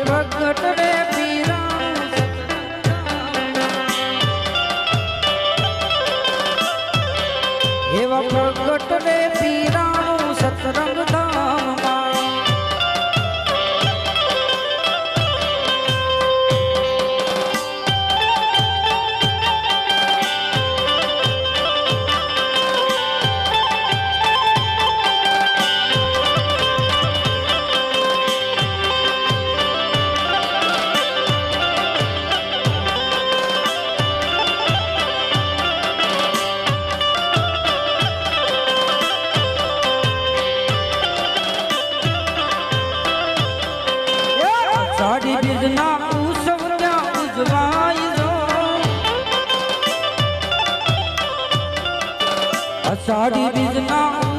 પ્રગટ રે પીરાણું એવા પ્રગટ રે પીરાણું સાડી બીજના ઉત્સવ ત્યાં ઉજવાય જો. સાડી બીજના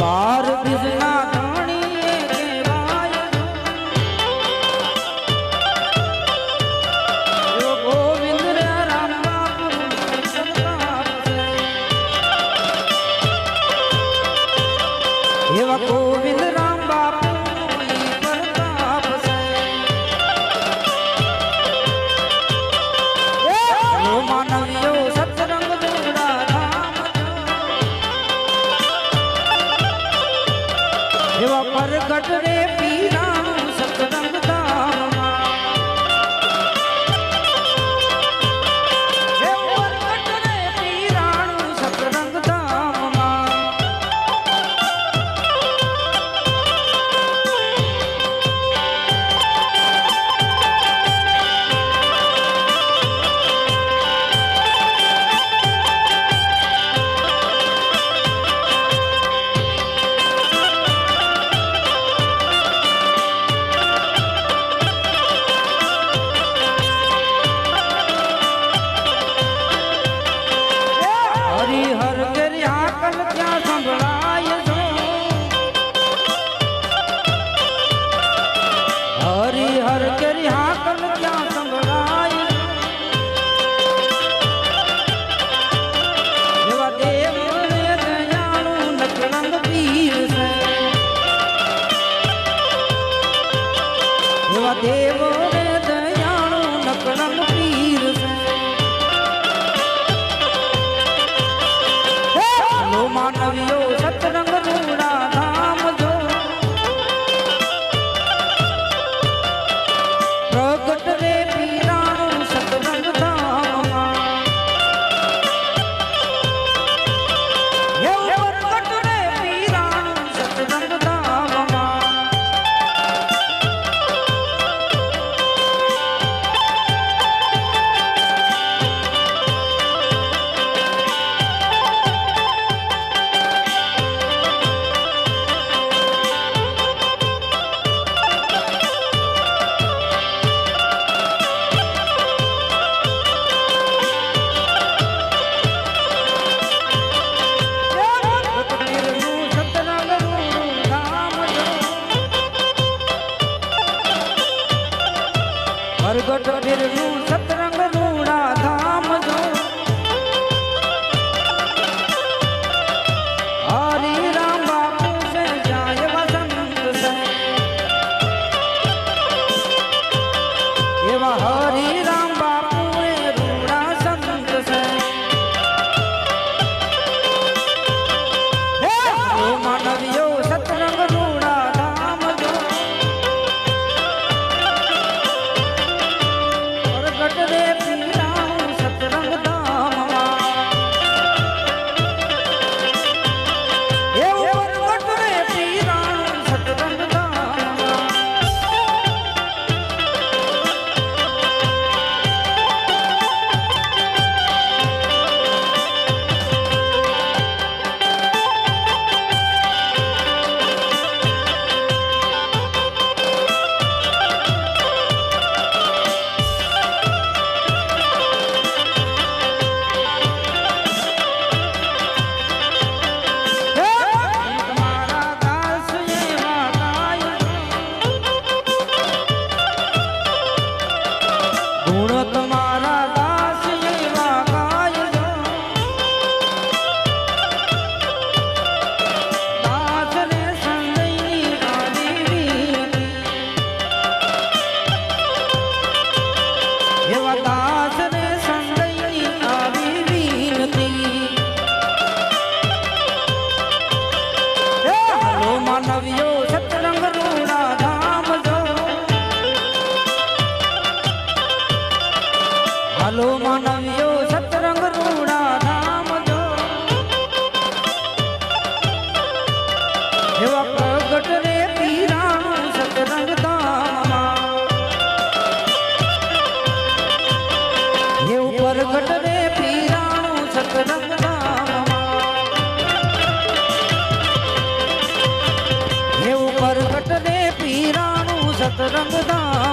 બાર બીજના ધણીએ કહેવાય. ગોવિંદ રે ગોવિંદ રામ બાપુ પ્રગટ રે પીરા Adeus. got to be the rules of কত রঙ দাও